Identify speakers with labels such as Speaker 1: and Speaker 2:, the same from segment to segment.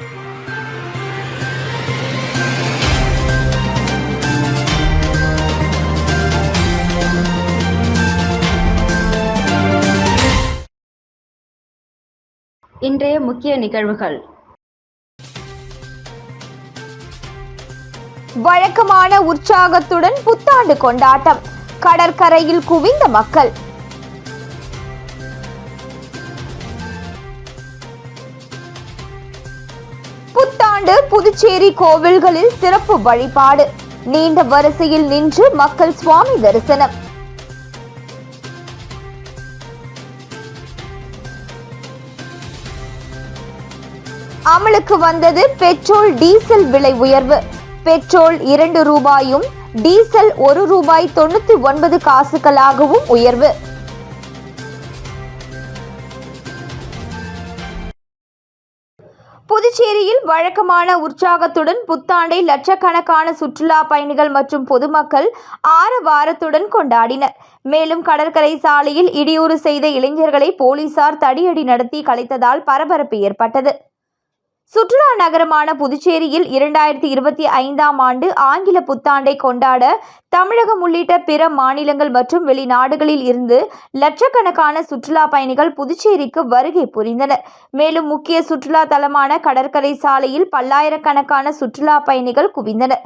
Speaker 1: இன்றைய முக்கிய நிகழ்வுகள்.
Speaker 2: வழக்கமான உற்சாகத்துடன் புத்தாண்டு கொண்டாட்டம். கடற்கரையில் குவிந்த மக்கள். ஆண்டு புதுச்சேரி கோவில்களில் சிறப்பு வழிபாடு. நீண்ட வரிசையில் நின்று மக்கள் சுவாமி தரிசனம். அமலுக்கு வந்தது பெட்ரோல் டீசல் விலை உயர்வு. பெட்ரோல் இரண்டு ரூபாயும் டீசல் ஒரு ரூபாய் தொண்ணூத்தி ஒன்பது காசுகளாகவும் உயர்வு. புதுச்சேரியில் வழக்கமான உற்சாகத்துடன் புத்தாண்டை லட்சக்கணக்கான சுற்றுலா பயணிகள் மற்றும் பொதுமக்கள் ஆரவாரத்துடன் கொண்டாடினர். மேலும் கடற்கரை சாலையில் இடியூறு செய்த இளைஞர்களை போலீசார் தடியடி நடத்தி கலைத்ததால் பரபரப்பு ஏற்பட்டது. சுற்றுலா நகரமான புதுச்சேரியில் இரண்டாயிரத்தி இருபத்தி ஐந்தாம் ஆண்டு ஆங்கில புத்தாண்டை கொண்டாட தமிழகம் உள்ளிட்ட பிற மாநிலங்கள் மற்றும் வெளிநாடுகளில் இருந்து லட்சக்கணக்கான சுற்றுலா பயணிகள் புதுச்சேரிக்கு வருகை புரிந்தனர். மேலும் முக்கிய சுற்றுலா தலமான கடற்கரை சாலையில் பல்லாயிரக்கணக்கான சுற்றுலா பயணிகள் குவிந்தனர்.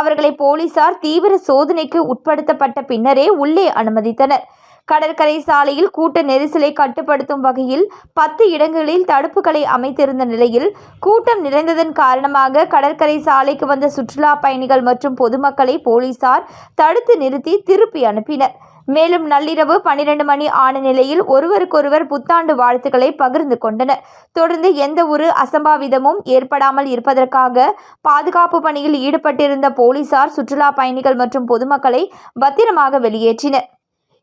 Speaker 2: அவர்களை போலீசார் தீவிர சோதனைக்கு உட்படுத்தப்பட்ட பின்னரே உள்ளே அனுமதித்தனர். கடற்கரை சாலையில் கூட்ட நெரிசலை கட்டுப்படுத்தும் வகையில் பத்து இடங்களில் தடுப்புகளை அமைத்திருந்த நிலையில் கூட்டம் நிறைந்ததன் காரணமாக கடற்கரை சாலைக்கு வந்த சுற்றுலா பயணிகள் மற்றும் பொதுமக்களை போலீசார் தடுத்து நிறுத்தி திருப்பி அனுப்பினர். மேலும் நள்ளிரவு பன்னிரண்டு மணி ஆன நிலையில் ஒருவருக்கொருவர் புத்தாண்டு வாழ்த்துக்களை பகிர்ந்து கொண்டனர். தொடர்ந்து எந்த ஒரு அசம்பாவிதமும் ஏற்படாமல் இருப்பதற்காக பாதுகாப்பு பணியில் ஈடுபட்டிருந்த போலீசார் சுற்றுலா பயணிகள் மற்றும் பொதுமக்களை பத்திரமாக வெளியேற்றினர்.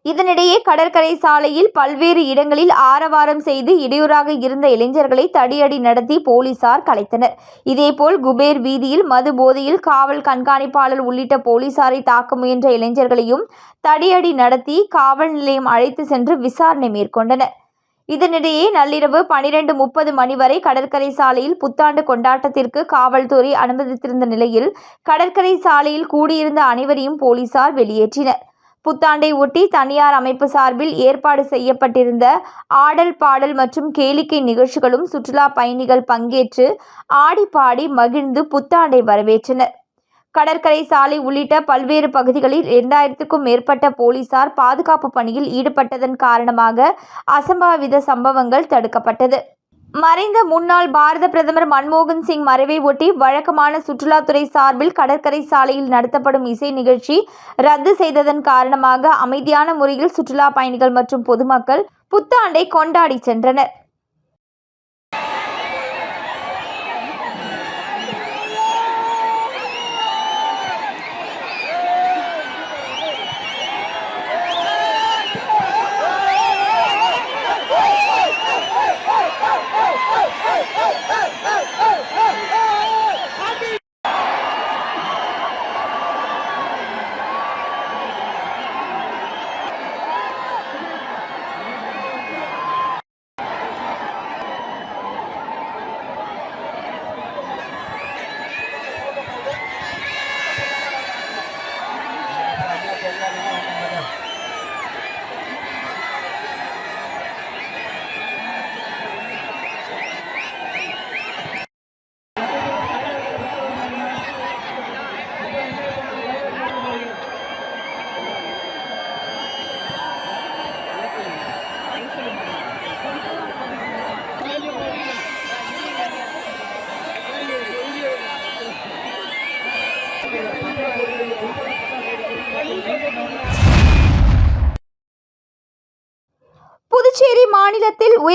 Speaker 2: இதனிடையே கடற்கரை சாலையில் பல்வேறு இடங்களில் ஆரவாரம் செய்து இடையூறாக இருந்த இளைஞர்களை தடியடி நடத்தி போலீசார் கலைத்தனர். இதேபோல் குபேர் வீதியில் மது போதையில் காவல் கண்காணிப்பாளர் உள்ளிட்ட போலீசாரை தாக்க முயன்ற இளைஞர்களையும் தடியடி நடத்தி காவல் நிலையம் அழைத்து சென்று விசாரணை மேற்கொண்டனர். இதனிடையே நள்ளிரவு பனிரெண்டு முப்பது மணி வரை கடற்கரை சாலையில் புத்தாண்டு கொண்டாட்டத்திற்கு காவல்துறை அனுமதித்திருந்த நிலையில் கடற்கரை சாலையில் கூடியிருந்த அனைவரையும் போலீசார் வெளியேற்றினர். புத்தாண்டை ஒட்டி தனியார் அமைப்பு சார்பில் ஏற்பாடு செய்யப்பட்டிருந்த ஆடல் பாடல் மற்றும் கேளிக்கை நிகழ்ச்சிகளும் சுற்றுலா பயணிகள் பங்கேற்று ஆடி பாடி மகிழ்ந்து புத்தாண்டை வரவேற்றனர். கடற்கரை சாலை உள்ளிட்ட பல்வேறு பகுதிகளில் இரண்டாயிரத்துக்கும் மேற்பட்ட போலீசார் பாதுகாப்பு பணியில் ஈடுபட்டதன் காரணமாக அசம்பாவித சம்பவங்கள் தடுக்கப்பட்டது. மறைந்த முன்னாள் பாரத பிரதமர் மன்மோகன் சிங் மறைவை ஒட்டி வழக்கமான சுற்றுலாத்துறை சார்பில் கடற்கரை சாலையில் நடத்தப்படும் இசை நிகழ்ச்சி ரத்து செய்ததன் காரணமாக அமைதியான முறையில் சுற்றுலா பயணிகள் மற்றும் பொதுமக்கள் புத்தாண்டை கொண்டாடி சென்றனர்.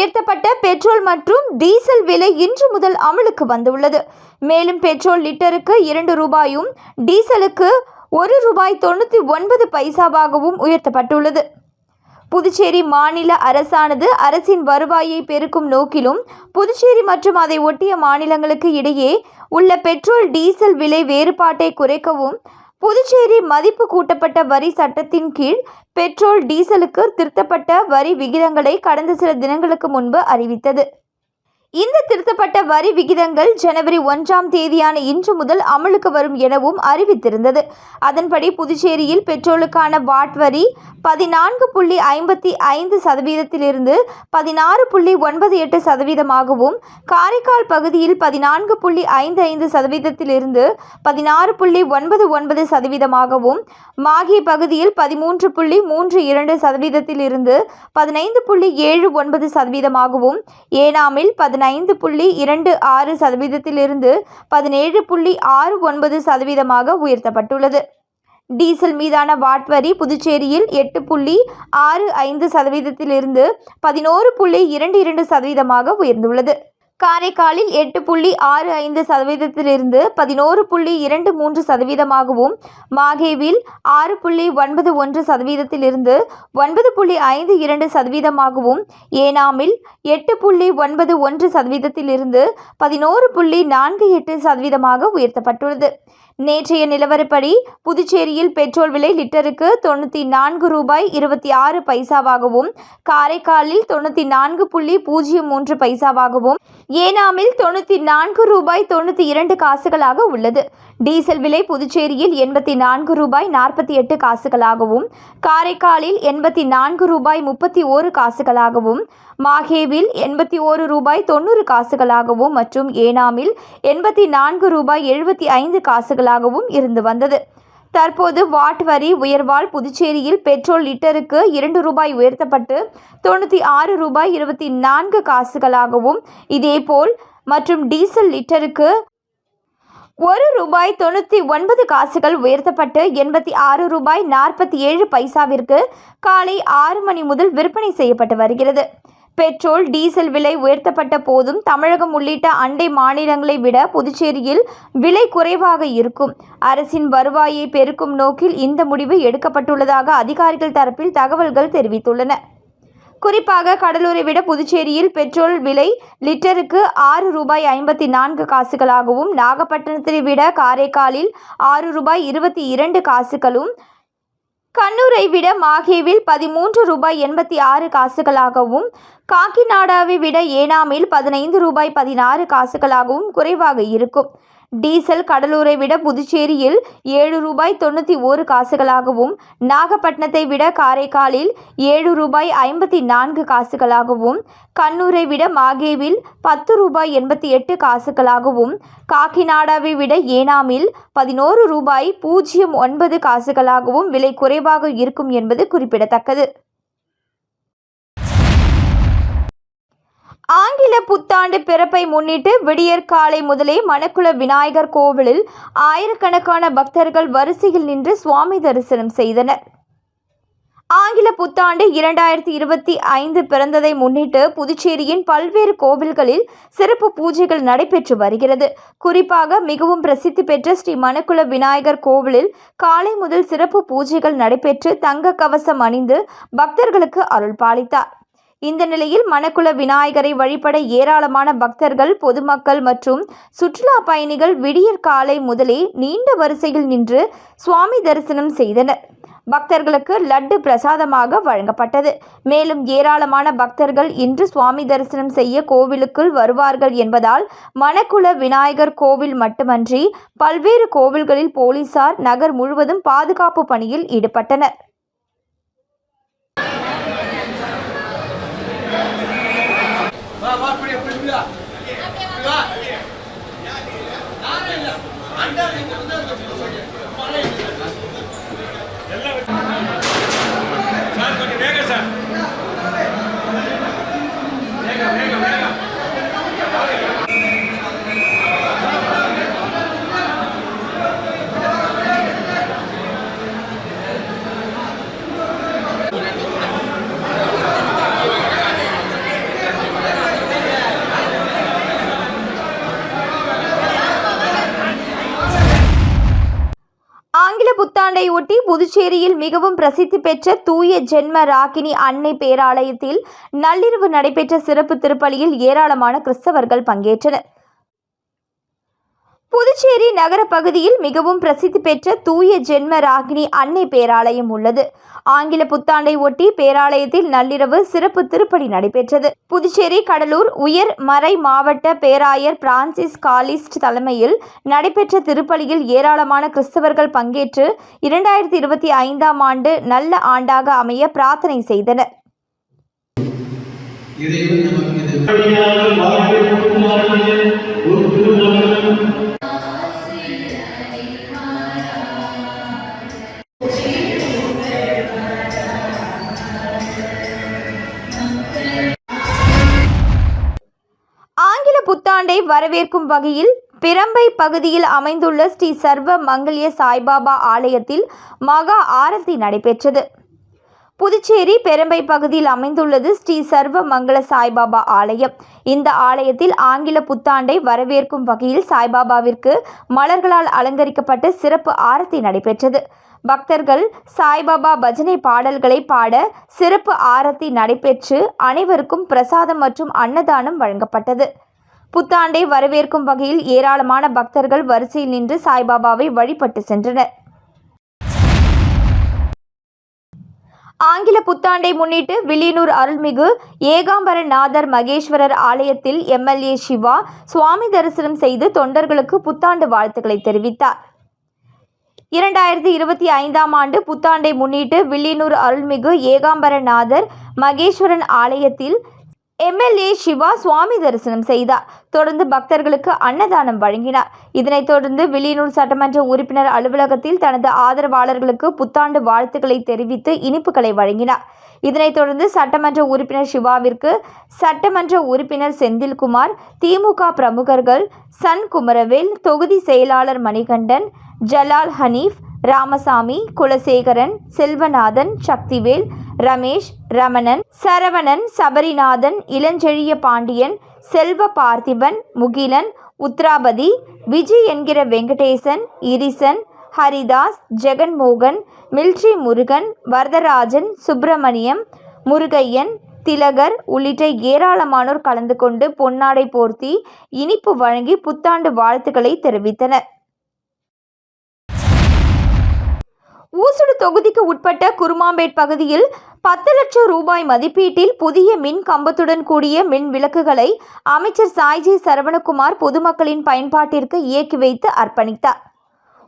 Speaker 2: உயர்த்தப்பட்ட பெட்ரோல் மற்றும் டீசல் விலை இன்று முதல் அமலுக்கு வந்துள்ளது. மேலும் பெட்ரோல் லிட்டருக்கு இரண்டு ரூபாயும் டீசலுக்கு ஒரு ரூபாய் தொண்ணூற்றி ஒன்பது பைசாவாகவும் உயர்த்தப்பட்டுள்ளது. புதுச்சேரி மாநில அரசானது அரசின் வருவாயை பெருக்கும் நோக்கிலும் புதுச்சேரி மற்றும் அதை ஒட்டிய மாநிலங்களுக்கு இடையே உள்ள பெட்ரோல் டீசல் விலை வேறுபாட்டை குறைக்கவும் புதுச்சேரி மதிப்பு கூட்டப்பட்ட வரி சட்டத்தின் கீழ் பெட்ரோல் டீசலுக்கு திருத்தப்பட்ட வரி விகிதங்களை கடந்த சில தினங்களுக்கு முன்பு அறிவித்தது. இந்த திருத்தப்பட்ட வரி விகிதங்கள் ஜனவரி ஒன்றாம் தேதியான இன்று முதல் அமலுக்கு வரும் எனவும் அறிவித்திருந்தது. அதன்படி புதுச்சேரியில் பெட்ரோலுக்கான வாட் வரி பதினான்கு புள்ளி ஐம்பத்தி ஐந்து சதவீதத்திலிருந்து பதினாறு புள்ளி ஒன்பது எட்டு சதவீதமாகவும் காரைக்கால் பகுதியில் பதினான்கு புள்ளி ஐந்து ஐந்து சதவீதத்திலிருந்து பதினாறு புள்ளி ஒன்பது ஒன்பது சதவீதமாகவும் மாகி பகுதியில் பதிமூன்று புள்ளி மூன்று இரண்டு சதவீதத்திலிருந்து பதினைந்து புள்ளி ஏழு ஒன்பது சதவீதமாகவும் ஏனாமில் பதினைந்து புள்ளி இரண்டு ஆறு சதவீதத்திலிருந்து பதினேழு புள்ளி ஆறு ஒன்பது சதவீதமாக உயர்த்தப்பட்டுள்ளது. டீசல் மீதான வாட் வரி புதுச்சேரியில் எட்டு புள்ளி ஆறு ஐந்து சதவீதத்திலிருந்து பதினோரு புள்ளி இரண்டு இரண்டு சதவீதமாக உயர்ந்துள்ளது. காரைக்காலில் எட்டு புள்ளி ஆறு ஐந்து சதவீதத்திலிருந்து பதினோரு புள்ளி இரண்டு மூன்று சதவீதமாகவும் மாகேவில் ஆறு புள்ளி ஒன்பது ஒன்று சதவீதத்திலிருந்து ஒன்பது புள்ளி ஐந்து இரண்டு சதவீதமாகவும் ஏனாமில் எட்டு புள்ளி ஒன்பது ஒன்று சதவீதத்திலிருந்து பதினோரு புள்ளி நான்கு எட்டு சதவீதமாக உயர்த்தப்பட்டுள்ளது. நேற்றைய நிலவரப்படி புதுச்சேரியில் பெட்ரோல் விலை லிட்டருக்கு தொண்ணூற்றி நான்கு ரூபாய் இருபத்தி ஆறு பைசாவாகவும் காரைக்காலில் தொண்ணூற்றி நான்கு புள்ளி பூஜ்ஜியம் மூன்று பைசாவாகவும் ஏனாமில் தொண்ணூற்றி நான்கு ரூபாய் தொண்ணூற்றி இரண்டு காசுகளாக உள்ளது. டீசல் விலை புதுச்சேரியில் எண்பத்தி நான்கு ரூபாய் நாற்பத்தி எட்டு காசுகளாகவும் காரைக்காலில் எண்பத்தி நான்கு ரூபாய் முப்பத்தி ஓரு காசுகளாகவும் மாஹேவில் எண்பத்தி ஓரு ரூபாய் தொண்ணூறு காசுகளாகவும் மற்றும் ஏனாமில் எண்பத்தி நான்கு ரூபாய் எழுபத்தி ஐந்து காசுகளாகவும் இருந்து வந்தது. தற்போது வாட் வரி உயர்வால் புதுச்சேரியில் பெட்ரோல் லிட்டருக்கு இரண்டு ரூபாய் உயர்த்தப்பட்டு தொண்ணூற்றி ஆறு ரூபாய் இருபத்தி நான்கு காசுகளாகவும் இதேபோல் மற்றும் டீசல் லிட்டருக்கு ஒரு ரூபாய் தொண்ணூற்றி ஒன்பது காசுகள் உயர்த்தப்பட்டு எண்பத்தி ஆறு ரூபாய் நாற்பத்தி ஏழு பைசாவிற்கு காலை ஆறு மணி முதல் விற்பனை செய்யப்பட்டு வருகிறது. பெட்ரோல் டீசல் விலை உயர்த்தப்பட்ட போதும் தமிழகம் உள்ளிட்ட அண்டை மாநிலங்களை விட புதுச்சேரியில் விலை குறைவாக இருக்கும். அரசின் வருவாயை பெருக்கும் நோக்கில் இந்த முடிவு எடுக்கப்பட்டுள்ளதாக அதிகாரிகள் தரப்பில் தகவல்கள் தெரிவித்துள்ளன. குறிப்பாக கடலூரை விட புதுச்சேரியில் பெட்ரோல் விலை லிட்டருக்கு ஆறு ரூபாய் ஐம்பத்தி நான்கு காசுகளாகவும் நாகப்பட்டினத்தை விட காரைக்காலில் ஆறு ரூபாய் இருபத்தி இரண்டு காசுகளும் கண்ணூரை விட மாஹேவில் பதிமூன்று ரூபாய் எண்பத்தி ஆறு காசுகளாகவும் காக்கிநாடாவை விட ஏனாமில் பதினைந்து ரூபாய் பதினாறு காசுகளாகவும் குறைவாக இருக்கும். டீசல் கடலூரை விட புதுச்சேரியில் ஏழு ரூபாய் தொண்ணூற்றி ஓரு காசுகளாகவும் நாகப்பட்டினத்தை விட காரைக்காலில் ஏழு ரூபாய் ஐம்பத்தி நான்கு காசுகளாகவும் கண்ணூரை விட மாகேவில் பத்து ரூபாய் எண்பத்தி எட்டு காசுகளாகவும் காக்கிநாடாவை விட ஏனாமில் பதினோரு ரூபாய் பூஜ்ஜியம் ஒன்பது காசுகளாகவும் விலை குறைவாக இருக்கும் என்பது குறிப்பிடத்தக்கது. ஆங்கில புத்தாண்டு பிறப்பை முன்னிட்டு விடியற்காலை முதலே மணக்குள விநாயகர் கோவிலில் ஆயிரக்கணக்கான பக்தர்கள் வரிசையில் நின்று சுவாமி தரிசனம் செய்தனர். ஆங்கில புத்தாண்டு இரண்டாயிரத்தி இருபத்தி ஐந்து பிறந்ததை முன்னிட்டு புதுச்சேரியின் பல்வேறு கோவில்களில் சிறப்பு பூஜைகள் நடைபெற்று வருகிறது. குறிப்பாக மிகவும் பிரசித்தி பெற்ற ஸ்ரீ மணக்குள விநாயகர் கோவிலில் காலை முதல் சிறப்பு பூஜைகள் நடைபெற்று தங்க கவசம் அணிந்து பக்தர்களுக்கு அருள் பாலித்தார் இந்த நிலையில் மணக்குள விநாயகரை வழிபட ஏராளமான பக்தர்கள் பொதுமக்கள் மற்றும் சுற்றுலா பயணிகள் விடியற் காலை முதலே நீண்ட வரிசையில் நின்று சுவாமி தரிசனம் செய்தனர். பக்தர்களுக்கு லட்டு பிரசாதமாக வழங்கப்பட்டது. மேலும் ஏராளமான பக்தர்கள் இன்று சுவாமி தரிசனம் செய்ய கோவிலுக்குள் வருவார்கள் என்பதால் மணக்குள விநாயகர் கோவில் மட்டுமன்றி பல்வேறு கோவில்களில் போலீசார் நகர் முழுவதும் பாதுகாப்பு பணியில் ஈடுபட்டனர். عندنا புத்தாண்டை ஒட்டி புதுச்சேரியில் மிகவும் பிரசித்தி பெற்ற தூய ஜென்ம ராகினி அன்னை பேராலயத்தில் நள்ளிரவு நடைபெற்ற சிறப்பு திருப்பலியில் ஏராளமான கிறிஸ்தவர்கள் பங்கேற்றனர். புதுச்சேரி நகர பகுதியில் மிகவும் பிரசித்தி பெற்ற தூய ஜென்ம ராகினி அன்னை பேராலயம் உள்ளது. ஆங்கில புத்தாண்டை ஒட்டி பேராலயத்தில் நள்ளிரவு சிறப்பு திருப்பணி நடைபெற்றது. புதுச்சேரி கடலூர் உயர் மறை மாவட்ட பேராயர் பிரான்சிஸ் காலிஸ்ட் தலைமையில் நடைபெற்ற திருப்பலியில் ஏராளமான கிறிஸ்தவர்கள் பங்கேற்று இரண்டாயிரத்தி இருபத்தி ஐந்தாம் ஆண்டு நல்ல ஆண்டாக அமைய பிரார்த்தனை செய்தனர்.
Speaker 3: இறைவன் நமக்கு
Speaker 2: புத்தாண்டை வரவேற்கும் வகையில் பிரம்பை பகுதியில் அமைந்துள்ள ஸ்ரீ சர்வ மங்களிய சாய்பாபா ஆலயத்தில் மகா ஆரத்தி நடைபெற்றது. புதுச்சேரி பெரம்பை பகுதியில் அமைந்துள்ளது ஸ்ரீ சர்வ மங்கள சாய்பாபா ஆலயம். இந்த ஆலயத்தில் ஆங்கில புத்தாண்டை வரவேற்கும் வகையில் சாய்பாபாவிற்கு மலர்களால் அலங்கரிக்கப்பட்ட சிறப்பு ஆரத்தி நடைபெற்றது. பக்தர்கள் சாய்பாபா பஜனை பாடல்களை பாட சிறப்பு ஆரத்தி நடைபெற்று அனைவருக்கும் பிரசாதம் மற்றும் அன்னதானம் வழங்கப்பட்டது. புத்தாண்டை வரவேற்கும் வகையில் ஏராளமான பக்தர்கள் வரிசையில் நின்று சாய்பாபாவை வழிபட்டு சென்றனர். ஆங்கில புத்தாண்டை முன்னிட்டு வில்லியனூர் அருள்மிகு ஏகாம்பரநாதர் மகேஸ்வரர் ஆலயத்தில் எம்எல்ஏ சிவா சுவாமி தரிசனம் செய்து தொண்டர்களுக்கு புத்தாண்டு வாழ்த்துக்களை தெரிவித்தார். இரண்டாயிரத்தி இருபத்தி ஐந்தாம் ஆண்டு புத்தாண்டை முன்னிட்டு வில்லியனூர் அருள்மிகு ஏகாம்பரநாதர் மகேஸ்வரன் ஆலயத்தில் எம்எல்ஏ சிவா சுவாமி தரிசனம் செய்தார். தொடர்ந்து பக்தர்களுக்கு அன்னதானம் வழங்கினார். இதனைத் தொடர்ந்து வில்லியனூர் சட்டமன்ற உறுப்பினர் அலுவலகத்தில் தனது ஆதரவாளர்களுக்கு புத்தாண்டு வாழ்த்துக்களை தெரிவித்து இனிப்புகளை வழங்கினார். இதனைத் தொடர்ந்து சட்டமன்ற உறுப்பினர் சிவாவிற்கு சட்டமன்ற உறுப்பினர் செந்தில்குமார் திமுக பிரமுகர்கள் சன் குமரவேல் தொகுதி செயலாளர் மணிகண்டன் ஜலால் ஹனீஃப் ராமசாமி குலசேகரன் செல்வநாதன் சக்திவேல் ரமேஷ் ரமணன் சரவணன் சபரிநாதன் இளஞ்செழிய பாண்டியன் செல்வ பார்த்திபன் முகிலன் உத்ராபதி விஜய் என்கிற வெங்கடேசன் இரிசன் ஹரிதாஸ் ஜெகன்மோகன் மில்ட்ரி முருகன் வரதராஜன் சுப்பிரமணியம் முருகையன் திலகர் உள்ளிட்ட ஏராளமானோர் கலந்து கொண்டு பொன்னாடை போர்த்தி இனிப்பு வழங்கி புத்தாண்டு வாழ்த்துக்களை தெரிவித்தனர். ஊசுடு தொகுதிக்கு உட்பட்ட குருமாம்பேட் பகுதியில் பத்து லட்சம் ரூபாய் மதிப்பீட்டில் புதிய மின் கம்பத்துடன் கூடிய மின் விளக்குகளை அமைச்சர் சாய்ஜி சரவணகுமார் பொதுமக்களின் பயன்பாட்டிற்கு இயக்கி வைத்து அர்ப்பணித்தார்.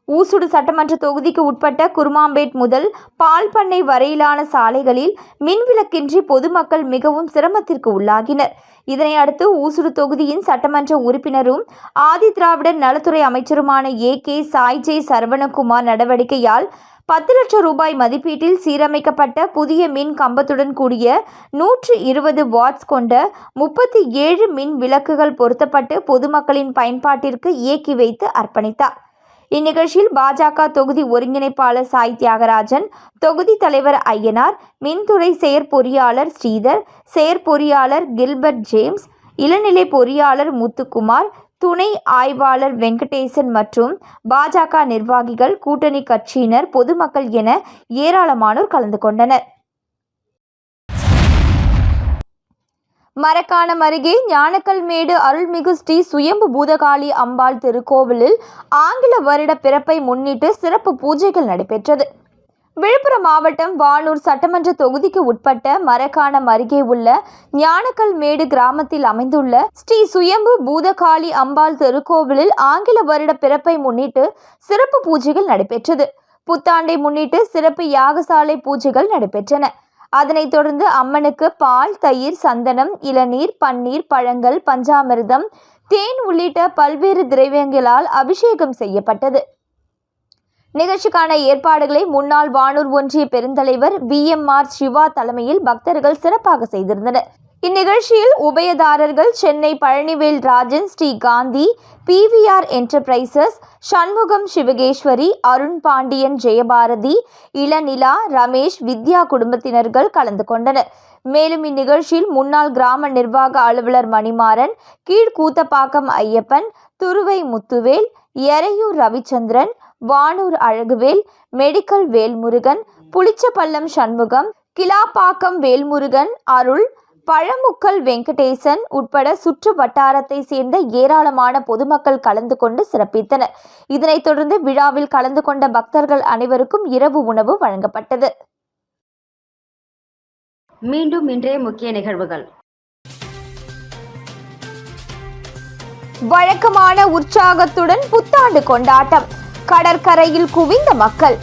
Speaker 2: ஊசுடு சட்டமன்ற தொகுதிக்கு உட்பட்ட குருமாம்பேட் முதல் பால் பண்ணை வரையிலான சாலைகளில் மின் விளக்கின்றி பொதுமக்கள் மிகவும் சிரமத்திற்கு உள்ளாகினர். இதனை அடுத்து ஊசுடு தொகுதியின் சட்டமன்ற உறுப்பினரும் ஆதி திராவிடர் நலத்துறை அமைச்சருமான ஏ கே சாய்ஜே சரவணகுமார் நடவடிக்கையால் பத்து லட்சம் ரூபாய் மதிப்பீட்டில் சீரமைக்கப்பட்ட புதிய மின் கம்பத்துடன் கூடிய நூற்று இருபது வாட்ஸ் கொண்ட முப்பத்தி ஏழு மின் விளக்குகள் பொருத்தப்பட்டு பொதுமக்களின் பயன்பாட்டிற்கு இயக்கி வைத்து அர்ப்பணித்தார். இந்நிகழ்ச்சியில் பாஜக தொகுதி ஒருங்கிணைப்பாளர் சாய் தியாகராஜன் தொகுதி தலைவர் ஐயனார் மின்துறை செயற்பொறியாளர் ஸ்ரீதர் செயற்பொறியாளர் கில்பர்ட் ஜேம்ஸ் இளநிலை பொறியாளர் முத்துக்குமார் துணை ஆய்வாளர் வெங்கடேசன் மற்றும் பாஜக நிர்வாகிகள் கூட்டணி கட்சியினர் பொதுமக்கள் என ஏராளமானோர் கலந்து கொண்டனர். மரக்காணம் அருகே ஞானக்கல்மேடு அருள்மிகு ஸ்ரீ சுயம்பு பூதகாளி அம்பாள் திருக்கோவிலில் ஆங்கில வருட பிறப்பை முன்னிட்டு சிறப்பு பூஜைகள் நடைபெற்றது. விழுப்புரம் மாவட்டம் வானூர் சட்டமன்ற தொகுதிக்கு உட்பட்ட மரக்காணம் அருகே உள்ள ஞானக்கல்மேடு கிராமத்தில் அமைந்துள்ள ஸ்ரீ சுயம்பு பூதகாளி அம்பாள் திருக்கோவிலில் ஆங்கில வருட பிறப்பை முன்னிட்டு சிறப்பு பூஜைகள் நடைபெற்றது. புத்தாண்டை முன்னிட்டு சிறப்பு யாகசாலை பூஜைகள் நடைபெற்றன. அதனைத் தொடர்ந்து அம்மனுக்கு பால் தயிர் சந்தனம் இளநீர் பன்னீர் பழங்கள் பஞ்சாமிர்தம் தேன் உள்ளிட்ட பல்வேறு திரவியங்களால் அபிஷேகம் செய்யப்பட்டது. நிகழ்ச்சிக்கான ஏற்பாடுகளை முன்னாள் வானூர் ஒன்றிய பெருந்தலைவர் வி எம் ஆர் சிவா தலைமையில் பக்தர்கள் சிறப்பாக செய்திருந்தனர். இந்நிகழ்ச்சியில் உபயதாரர்கள் சென்னை பழனிவேல் ராஜன் ஸ்ரீ காந்தி பிவிஆர் என்டர்பிரைசஸ் சண்முகம் சிவகேஸ்வரி அருண் பாண்டியன் ஜெயபாரதி இளநிலா ரமேஷ் வித்யா குடும்பத்தினர்கள் கலந்து கொண்டனர். மேலும் இந்நிகழ்ச்சியில் முன்னாள் கிராம நிர்வாக அலுவலர் மணிமாறன் கீழ்கூத்தப்பாக்கம் ஐயப்பன் துருவை முத்துவேல் எறையூர் ரவிச்சந்திரன் வானூர் அழகுவேல் மெடிக்கல் வேல்முருகன் புளிச்சப்பள்ளம் சண்முகம் கிலாப்பாக்கம் வேல்முருகன் அருள் பழமுக்கல் வெங்கடேசன் உட்பட சுற்று வட்டாரத்தை சேர்ந்த ஏராளமான பொதுமக்கள் கலந்து கொண்டு சிறப்பித்தனர். இதனைத் தொடர்ந்து விழாவில் கலந்து கொண்ட பக்தர்கள் அனைவருக்கும் இரவு உணவு வழங்கப்பட்டது.
Speaker 4: மீண்டும் இன்றைய முக்கிய நிகழ்வுகள்.
Speaker 2: வழக்கமான உற்சாகத்துடன் புத்தாண்டு கொண்டாட்டம். கடற்கரையில் குவிந்த மக்கள்.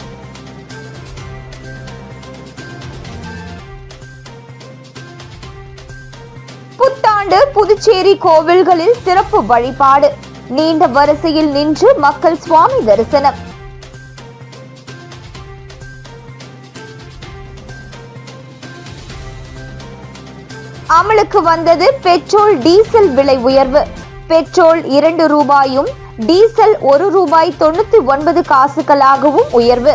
Speaker 2: புத்தாண்டு புதுச்சேரி கோவில்களில் சிறப்பு வழிபாடு. நீண்ட வரிசையில் நின்று மக்கள் சுவாமி தரிசனம். அமலுக்கு வந்தது பெட்ரோல் டீசல் விலை உயர்வு. பெட்ரோல் இரண்டு ரூபாயும் டீசல் ஒரு ரூபாய் தொண்ணூத்தி ஒன்பது காசுகளாகவும் உயர்வு.